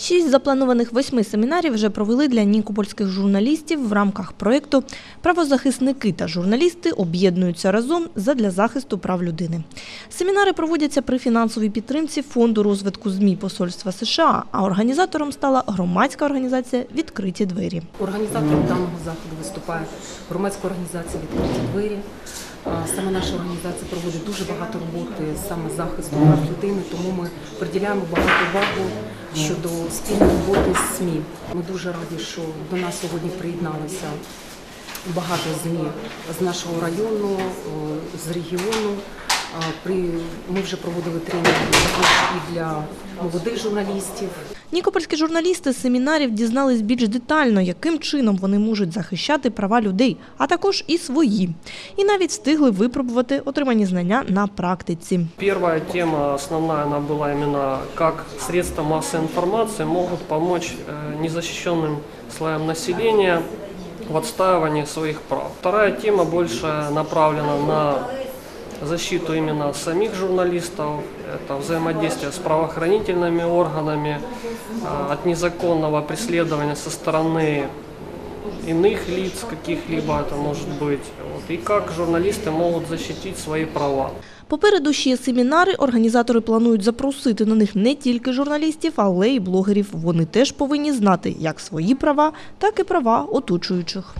Шість запланованих восьми семінарів вже провели для нікопольських журналістів в рамках проєкту Правозахисники та журналісти об'єднуються разом задля захисту прав людини. Семінари проводяться при фінансовій підтримці Фонду розвитку ЗМІ Посольства США, а організатором стала громадська організація Відкриті двері. Організатором даного заходу виступає громадська організація Відкриті двері. А, Саме наша організація проводить дуже багато роботи саме захисту прав людини, тому ми приділяємо багато увагу щодо спільної роботи з СМІ. Ми дуже раді, що до нас сьогодні приєдналися багато ЗМІ з нашого району, з регіону. А, При ми вже проводили тренінги також і для молодих журналістів. Нікопольські журналісти з семінарів дізнались більш детально, яким чином вони можуть захищати права людей, а також і свої. І навіть встигли випробувати отримані знання на практиці. Первая тема основная, она была именно как средства массовой информации могут помочь э, незащищенным слоям населения в отстаивании своих прав. Вторая тема больше направлена на защиту именно самих журналистов, это взаимодействие с правоохранительными органами, э, от незаконного преследования со стороны иных лиц, каких-либо это может быть, вот, и как журналисты могут защитить свои права. Попереду ще семінари. Організатори планують запросити на них не тільки журналістів, але й блогерів. Вони теж повинні знати як свої права, так і права оточуючих.